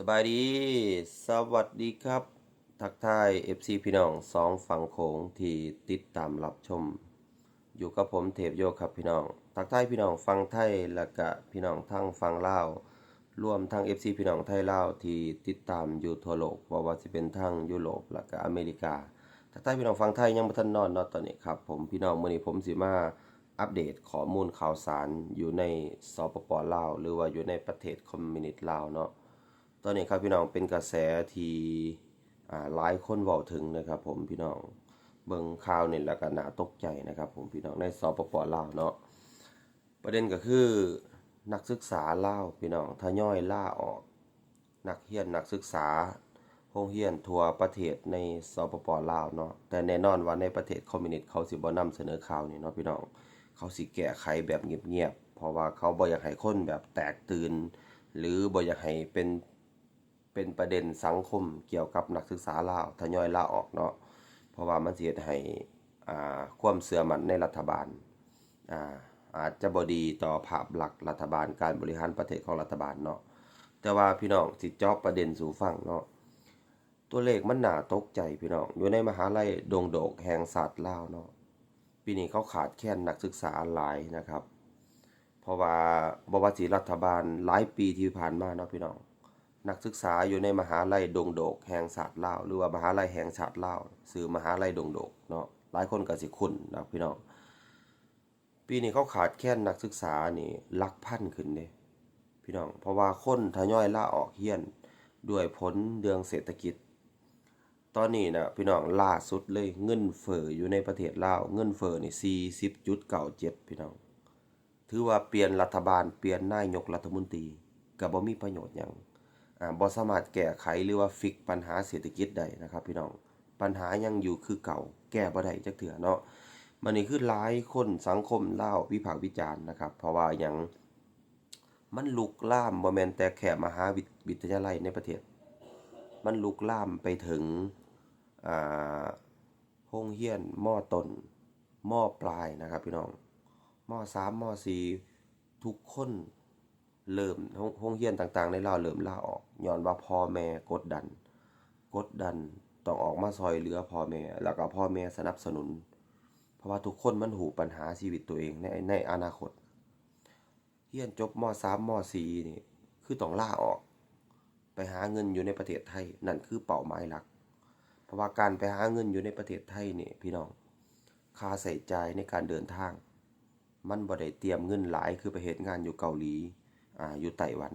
สบายดี สวัสดีครับ ทักทาย FC พี่น้องสองฝั่งโขงที่ติดตามรับชม อยู่กับผมเทพโยครับพี่น้อง ทักทายพี่น้องฟังไทยและก็พี่น้องทั้งฟังลาวรวมทั้ง FC พี่น้องไทยลาวที่ติดตามอยู่ทั่วโลกบ่ว่าสิเป็นทั้งยุโรปและก็อเมริกา ทักทายพี่น้องฟังไทยยังบ่ทันนอนเนาะตอนนี้ครับผมพี่น้องมื้อนี้ผมสิมาอัปเดตข้อมูลข่าวสารอยู่ในสปปลาวหรือว่าอยู่ในประเทศคอมมิวนิสต์ลาวเนาะ ตอนนี้ครับพี่น้องเป็นกระแสที่อ่าหลายคนเว้าถึงนะครับผมพี่น้องเบิ่งข่าวนี่แล้วก็น่าตกใจนะครับผมพี่น้องในสปปลาวเนาะประเด็นก็คือนักศึกษาลาวพี่น้องทยอยล่าออก นักเรียนนักศึกษาโรงเรียนทั่วประเทศในสปปลาวเนาะแต่แน่นอนว่าในประเทศคอมมิวนิสต์เขาสิบ่นำเสนอข่าวนี่เนาะพี่น้องเขาสิแก้ไขแบบเงียบๆเพราะว่าเขาบ่อยากให้คนแบบแตกตื่น หรือบ่อยากให้เป็น เป็นประเด็นสังคมเกี่ยวกับนักศึกษาลาวทยอยลาออกเนาะเพราะว่ามันสิเฮ็ดให้อ่าความเชื่อมันในรัฐบาลอ่าอาจจะบดีต่อภาพลักรัฐบาลการบริหารประเทศของรัฐบาลเนาะแต่ว่าพี่น้องสิจาะประเด็นสู่ฟังเนาะตัวเลขมันหนาตกใจพี่น้องอยู่ในมหาลัยดงโดกแห่งศาสตร์ลาวเนาะปีนี้เขาขาดแคลนนักศึกษาหลายนะครับ เพราะว่าบวาสิรัฐบาลหลายปีที่ผ่านมาเนาะพี่น้อง นักศึกษาอยู่ในมหาลัยดงโดก แห่งศาสตร์ลาหรือว่ามหาลัยแห่งชาติลาวสื่อมหาลัยดงโดกเนาะหลายคนก็สิคุ้นนะพี่น้องปีนี้เขาขาดแคลนนักศึกษานี่ลักพันขึ้นเด้พี่น้องเพราะว่าคนทยอยลาออกเฮียนด้วยผลเรื่องเศรษฐกิจ ตอนนี้นะพี่น้องล่าสุดเลยเงินเฟ้ออยู่ในประเทศลาวเงินเฟ้อนี่40.97พี่น้อง ถือว่าเปลี่ยนรัฐบาลเปลี่ยนนายกรัฐมนตรีก็บ่มีประโยชน์หยังอ่า บ่สามารถแก้ไขหรือว่าฟิกปัญหาเศรษฐกิจได้นะครับ พี่น้องปัญหายังอยู่คือเก่า แก้บ่ได้จักเทื่อเนาะมันนี่คือหลายคนสังคมเล่าวิพากษ์วิจารณ์นะครับ เพราะว่าหยังมันลุกลามบ่แมนแต่แค่มหาวิทยาลัยในประเทศ มันลุกลามไปถึงอ่าโรงเรียนหม้อต้นมปลายนะครับพี่น้องหม้อสามหม้อสี่ทุกคน เริ่มโรงโรงเรียนต่างๆ ในลาวเริ่มลาออกย้อนว่าพ่อแม่กดดัน กดดันต้องออกมาซอยเหลือพ่อแม่ แล้วก็พ่อแม่สนับสนุน เพราะว่าทุกคนมันหูปัญหาชีวิตตัวเองในในอนาคตเรียนจบมสามมสี่นี่คือต้องลาออก ไปหาเงินอยู่ในประเทศไทย นั่นคือเป้าหมายหลัก เพราะว่าการไปหาเงินอยู่ในประเทศไทยนี่พี่น้องค่าใช้จ่ายในการเดินทาง มันบ่ได้เตรียมเงินหลายคือไปเฮ็ดงานอยู่เกาหลี อ่าอยู่ไต้หวัน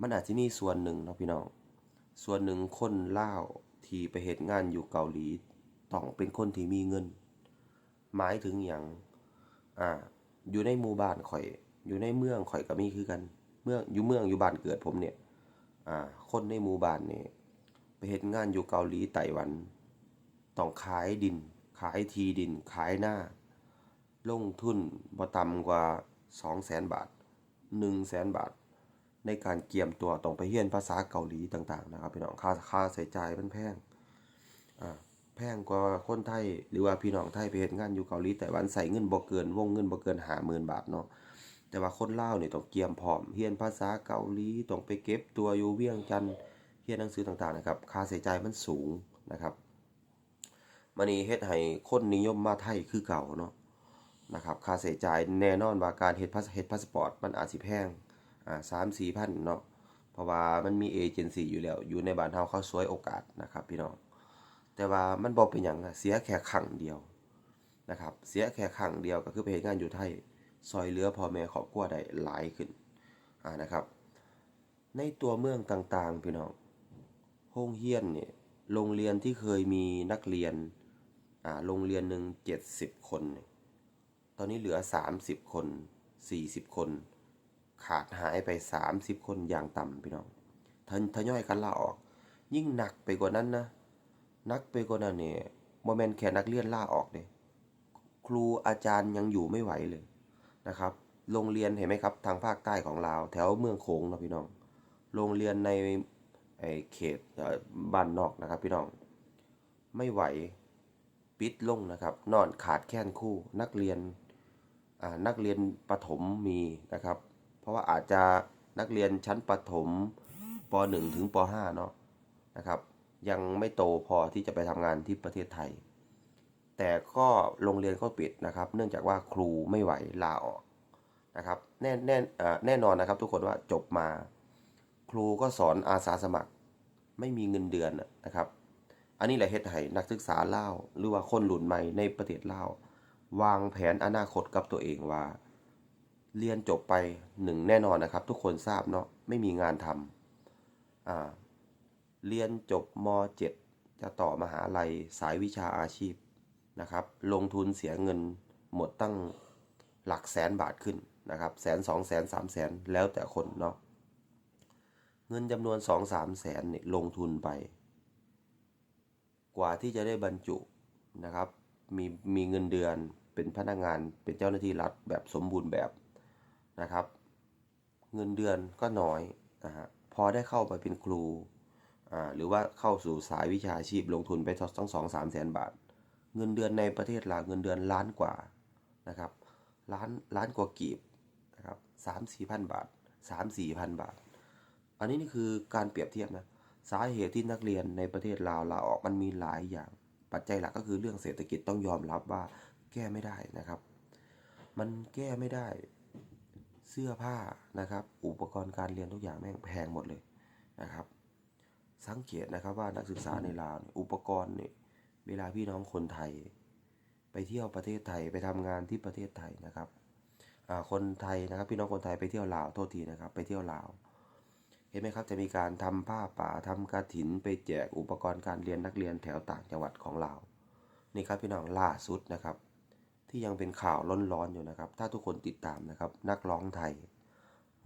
มันอาจสิมีส่วนหนึ่งเนาะพี่น้อง ส่วนหนึ่งคนล่าที่ไปเฮ็ดงานอยู่เกาหลีต้องเป็นคนที่มีเงิน หมายถึงหยังอ่าอยู่ในหมู่บ้านข่อย อยู่ในเมืองข่อยก็มีคือกัน เมืองอยู่เมืองอยู่บ้านเกิดผมเนี่ยอ่าคนในหมู่บ้านนี่ไปเฮ็ดงานอยู่เกาหลีไต้หวันต้องขายดิน ขายทีดิน ขายหน้า ลงทุนบ่ต่ำกว่า200,000บาท 100,000บาท ในการเกี่ยมตัวต้องไปเรียนภาษาเกาหลีต่างๆนะครับพี่น้องค่าค่าใช้จ่ายมันแพงอ่าแพงกว่าคนไทยหรือว่าพี่น้องไทยไปเฮ็ดงานอยู่เกาหลีไต้หวันใช้เงินบ่เกินวงเงินบ่เกิน50,000บาทเนาะแต่ว่าคนลาวนี่ยต้องเกียมพร้อมเรียนภาษาเกาหลีต้องไปเก็บตัวอยู่เวียงจันทน์เรียนหนังสือต่างๆนะครับค่าใช้จ่ายมันสูงนะครับมันนี่เฮ็ดให้คนนิยมมาไทยคือเก่าเนาะ นะครับค่าใช้จ่ายแน่นอนว่าการเฮ็ดพาสเฮ็ดพาสปอร์ตมันอาจสิแพงอ่า3-4,000เนาะเพราะว่ามันมีเอเจนซี่อยู่แล้ว อยู่ในบ้านเฮาเขาฉวยโอกาสนะครับพี่น้องแต่ว่ามันบ่เป็นหยังนะเสียแค่ครั้งเดียวนะครับเสียแค่ครั้งเดียวก็คือไปเฮ็ดงานอยู่ไทยซอยเหลือพ่อแม่ครอบครัวได้หลายขึ้นอ่านะครับ ในตัวเมืองต่างๆพี่น้องโรงเรียนเนี่ยโรงเรียนที่เคยมีนักเรียนอ่าโรงเรียนหนึ่ง70คนเนี่ย ตอนนี้เหลือ 30 คน 40 คน ขาดหายไป 30 คนอย่างต่ำพี่น้องทนทยอยกันลาออก ยิ่งหนักไปกว่านั้นนะ นักไปกว่านั้นเนี่ยโมเมนแค่นักเรียนลาออกเด้ครูอาจารย์ยังอยู่ไม่ไหวเลยนะครับ โรงเรียนเห็นไหมครับ ทางภาคใต้ของลาว แถวเมืองโขงนะพี่น้อง โรงเรียนในไอเขตบ้านนอกนะครับ พี่น้อง ไม่ไหว ปิดลงนะครับ นอนขาดแคลนครู่นักเรียน นักเรียนประถมมีนะครับ เพราะว่าอาจจะนักเรียนชั้นประถมป .1 ถึงป .5 เนาะนะครับ ยังไม่โตพอที่จะไปทำงานที่ประเทศไทย แต่ก็โรงเรียนก็ปิดนะครับ เนื่องจากว่าครูไม่ไหวลาออกนะครับแน่แน่แน่นอนนะครับทุกคนว่าจบมา ครูก็สอนอาสาสมัคร ไม่มีเงินเดือนนะครับ อันนี้แหละเฮ็ดให้นักศึกษาเล่าหรือว่าคนรุ่นใหม่ในประเทศเล่า วางแผนอนาคตกับตัวเองว่า เรียนจบไปหนึ่งแน่นอนนะครับ ทุกคนทราบเนาะไม่มีงานทำอ่าเรียนจบม .7 จะต่อมหาลัยสายวิชาอาชีพนะครับ ลงทุนเสียเงินหมดตั้งหลักแสนบาทขึ้นนะครับแสนสองแสนสามแสนแล้วแต่คนเนาะเงินจำนวนสองสามแสนเนี่ยลงทุนไป กว่าที่จะได้บรรจุนะครับ มีมีเงินเดือนเป็นพนักงานเป็นเจ้าหน้าที่รัฐแบบสมบูรณ์แบบนะครับ เงินเดือนก็น้อยนะฮะพอได้เข้าไปเป็นครูอ่าหรือว่าเข้าสู่สายวิชาชีพลงทุนไปทั้งสองสามแสนบาท เงินเดือนในประเทศลาวเงินเดือนล้านกว่านะครับล้านล้านกว่ากีบนะครับสามสี่พันบาทสามสี่พันบาท อันนี้นี่คือการเปรียบเทียบนะสาเหตุที่นักเรียนในประเทศลาวลาออกมันมีหลายอย่าง ปัจจัยหลักก็คือเรื่องเศรษฐกิจต้องยอมรับว่าแก้ไม่ได้นะครับ มันแก้ไม่ได้เสื้อผ้านะครับ อุปกรณ์การเรียนทุกอย่างแม่งแพงหมดเลยนะครับ สังเกตนะครับว่านักศึกษาในลาวอุปกรณ์เนี่ยเวลาพี่น้องคนไทย ไปเที่ยวประเทศไทยไปทำงานที่ประเทศไทยนะครับคนไทยนะครับ พี่น้องคนไทยไปเที่ยวลาวโทษทีนะครับ ไปเที่ยวลาว ห็นไหมครับจะมีการทำผ้าป่าทำกระถินไปแจกอุปกรณ์การเรียนนักเรียนแถวต่างจังหวัดของเรา นี่ครับพี่น้องล่าสุดนะครับ ที่ยังเป็นข่าวร้อนๆอยู่นะครับ ถ้าทุกคนติดตามนะครับ นักร้องไทย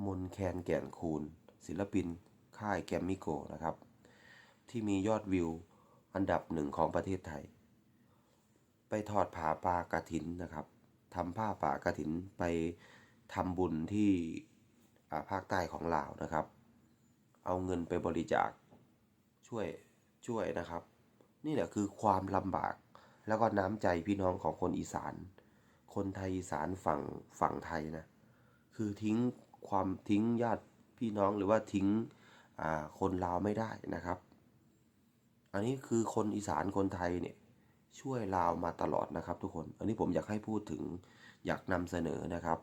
มนแคนแก่นคูณ ศิลปิน ค่ายแกรมมิโกนะครับ ที่มียอดวิวอันดับหนึ่งของประเทศไทย ไปทอดผ้าป่ากระถินนะครับทำผ้าป่ากระถินไปทำบุญที่ภาคใต้ของลาวนะครับ เอาเงินไปบริจาคช่วยช่วยนะครับ นี่แหละคือความลำบากแล้วก็น้ำใจพี่น้องของคนอีสาน คนไทยอีสานฝั่งฝั่งไทยนะคือทิ้งความทิ้งญาติพี่น้องหรือว่าทิ้งคนลาวไม่ได้นะครับ อันนี้คือคนอีสานคนไทยเนี่ยช่วยลาวมาตลอดนะครับทุกคน อันนี้ผมอยากให้พูดถึงอยากนำเสนอนะครับ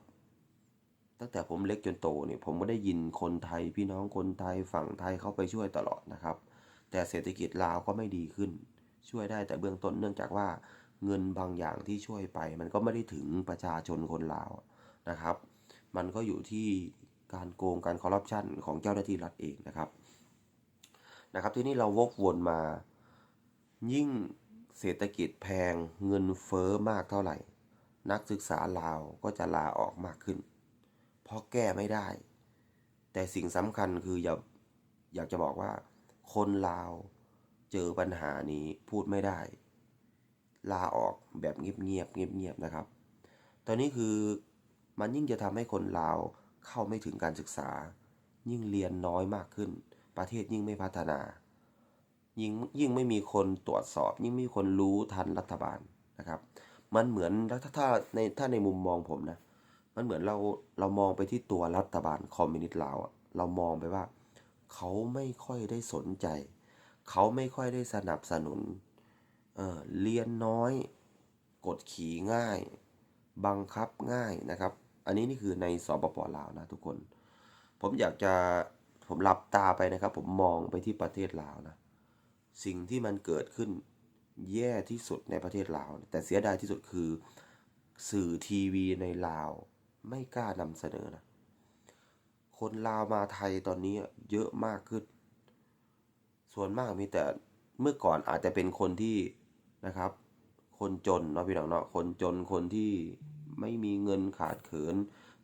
ตั้งแต่ผมเล็กจนโตเนี่ยผมก็ได้ยินคนไทยพี่น้องคนไทยฝั่งไทยเข้าไปช่วยตลอดนะครับ แต่เศรษฐกิจลาวก็ไม่ดีขึ้น ช่วยได้แต่เบื้องต้นเนื่องจากว่าเงินบางอย่างที่ช่วยไป มันก็ไม่ได้ถึงประชาชนคนลาวนะครับ มันก็อยู่ที่การโกงการคอร์รัปชันของเจ้าหน้าที่รัฐเองนะครับนะครับ ที่นี่เราวกวนมา ยิ่งเศรษฐกิจแพงเงินเฟ้อมากเท่าไหร่ นักศึกษาลาวก็จะลาออกมากขึ้น เพราะแก้ไม่ได้ แต่สิ่งสำคัญคืออย่าอยากจะบอกว่า คนลาวเจอปัญหานี้พูดไม่ได้ ลาออกแบบเงียบๆเงียบๆนะครับ ตอนนี้คือมันยิ่งจะทำให้คนลาวเข้าไม่ถึงการศึกษา ยิ่งเรียนน้อยมากขึ้น ประเทศยิ่งไม่พัฒนา ยิ่งยิ่งไม่มีคนตรวจสอบ ยิ่งไม่มีคนรู้ทันรัฐบาลนะครับ มันเหมือนถ้าถ้าในถ้าในมุมมองผมนะ มันเหมือนเราเรามองไปที่ตัวรัฐบาลคอมมิวนิสต์ลาวอะเรามองไปว่า เขาไม่ค่อยได้สนใจ เขาไม่ค่อยได้สนับสนุนเออเรียนน้อย กดขี่ง่าย บังคับง่ายนะครับ อันนี้นี่คือในสปปลาวนะทุกคน ผมอยากจะผมหลับตาไปนะครับ ผมมองไปที่ประเทศลาวนะ สิ่งที่มันเกิดขึ้นแย่ที่สุดในประเทศลาว แต่เสียดายที่สุดคือสื่อทีวีในลาว ไม่กล้านำเสนอนะ คนลาวมาไทยตอนนี้เยอะมากขึ้น ส่วนมากมีแต่เมื่อก่อนอาจจะเป็นคนที่นะครับ คนจนเนาะพี่น้องเนาะคนจนคนที่ไม่มีเงินขาดเขิน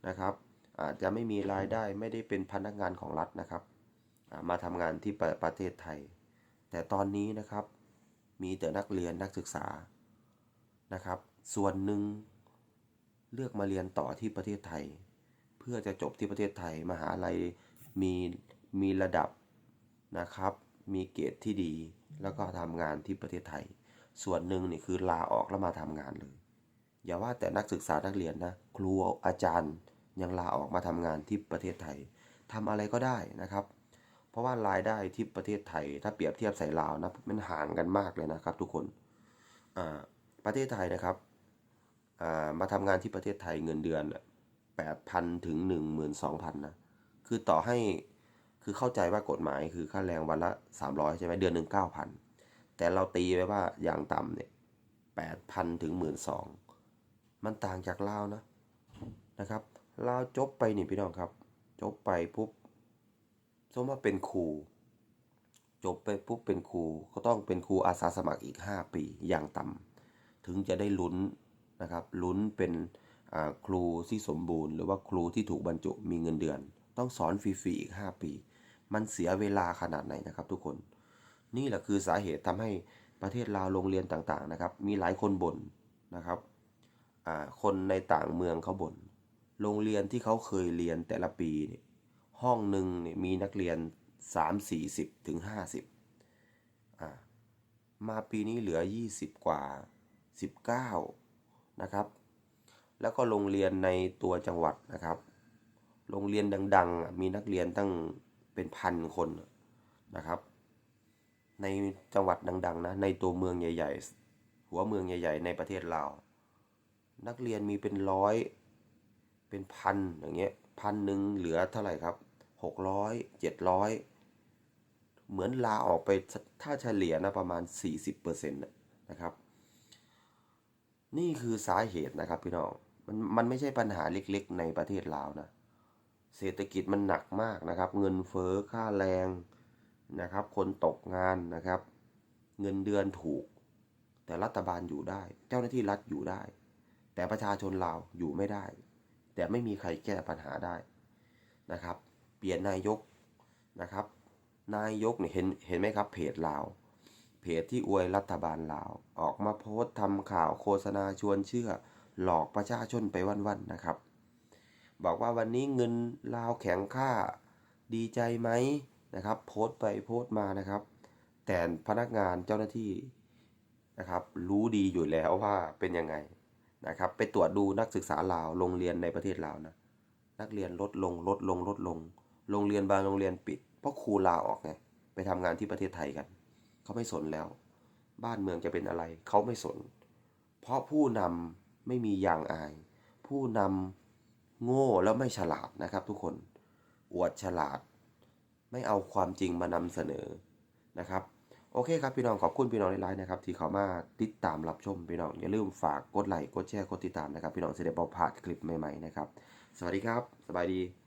นะครับ อาจจะไม่มีรายได้ไม่ได้เป็นพนักงานของรัฐนะครับ มาทำงานที่ประประเทศไทย แต่ตอนนี้นะครับมีแต่นักเรียนนักศึกษานะครับ ส่วนหนึ่ง เลือกมาเรียนต่อที่ประเทศไทย เพื่อจะจบที่ประเทศไทย มหาลัยมีมีระดับนะครับ มีเกรดที่ดี แล้วก็ทำงานที่ประเทศไทย ส่วนหนึ่งนี่คือลาออกแล้วมาทำงานเลย อย่าว่าแต่นักศึกษานักเรียนนะ ครูอาจารย์ยังลาออกมาทำงานที่ประเทศไทยทำอะไรก็ได้นะครับ เพราะว่ารายได้ที่ประเทศไทย ถ้าเปรียบเทียบใส่ลาวนะมันห่างกันมากเลยนะครับ ทุกคนอ่าประเทศไทยนะครับ มาทำงานที่ประเทศไทยเงินเดือนแปดพันถึงหนึ่งหมื่นสองพันนะ คือต่อให้คือเข้าใจว่ากฎหมายคือค่าแรงวันละสามร้อยใช่ไหมเดือนหนึ่งเก้าพันแต่เราตีไว้ว่าอย่างต่ำเนี่ยแปดพันถึงหมื่นสองมันต่างจากลาวนะนะครับลาวจบไปนี่พี่น้องครับ จบไปปุ๊บสมมติว่าเป็นครูจบไปปุ๊บเป็นครูก็ต้องเป็นครูอาสาสมัครอีก 5 ปีอย่างต่ำถึงจะได้ลุ้น นะครับลุ้นเป็นครูที่สมบูรณ์ หรือว่าครูที่ถูกบรรจุมีเงินเดือน ต้องสอนฟรีๆอีก 5 ปี มันเสียเวลาขนาดไหนนะครับ ทุกคน นี่แหละคือสาเหตุทำให้ประเทศลาวโรงเรียนต่างๆนะครับ มีหลายคนบ่นนะครับคนในต่างเมืองเขาบ่นโรงเรียนที่เขาเคยเรียนแต่ละปีเนี่ยห้องหนึ่งเนี่ยมีนักเรียน 3 4 0ถึง50อ่ามาปีนี้เหลือ 20 กว่า 19 นะครับ แล้วก็โรงเรียนในตัวจังหวัดนะครับ โรงเรียนดัง ๆ มีนักเรียนตั้งเป็นพันคนนะครับ ในจังหวัดดัง ๆ นะ ในตัวเมืองใหญ่ ๆ หัวเมืองใหญ่ ๆ ในประเทศลาว นักเรียนมีเป็นร้อยเป็นพันอย่างเงี้ยพันหนึ่งเหลือเท่าไหร่ครับหกร้อยเจ็ดร้อยเหมือนลาออกไปถ้าเฉลี่ยนะประมาณ 40%นะครับ นี่คือสาเหตุนะครับพี่น้องมันมันไม่ใช่ปัญหาเล็กๆ ในประเทศลาวนะ เศรษฐกิจมันหนักมากนะครับ เงินเฟ้อค่าแรงนะครับ คนตกงานนะครับ เงินเดือนถูก แต่รัฐบาลอยู่ได้ เจ้าหน้าที่รัฐอยู่ได้ แต่ประชาชนลาวอยู่ไม่ได้ แต่ไม่มีใครแก้ปัญหาได้นะครับ เปลี่ยนนายกนะครับ นายกเนี่ยเห็นเห็นไหมครับเพจลาว เพจที่อวยรัฐบาลลาว ออกมาโพสต์ทำข่าวโฆษณาชวนเชื่อ หลอกประชาชนไปวันๆนะครับ บอกว่าวันนี้เงินลาวแข็งค่าดีใจไหมนะครับ โพสต์ไปโพสต์มานะครับ แต่พนักงานเจ้าหน้าที่นะครับ รู้ดีอยู่แล้วว่าเป็นยังไงนะครับ ไปตรวจดูนักศึกษาลาวโรงเรียนในประเทศลาวนะนักเรียนลดลงลดลงลดลง โรงเรียนบางโรงเรียนปิด เพราะครูลาออกไงไปทำงานที่ประเทศไทยกัน เขาไม่สนแล้ว บ้านเมืองจะเป็นอะไร เขาไม่สน เพราะผู้นำไม่มีอย่างอาย ผู้นำโง่แล้วไม่ฉลาดนะครับทุกคน อวดฉลาด ไม่เอาความจริงมานำเสนอนะครับโอเคครับพี่น้องขอบคุณพี่น้องในไลน์นะครับที่เขามาติดตามรับชมพี่น้องอย่าลืมฝากกดไลค์กดแชร์กดติดตามนะครับพี่น้องจะได้บ่พลาดคลิปใหม่ๆนะครับสวัสดีครับ สบายดี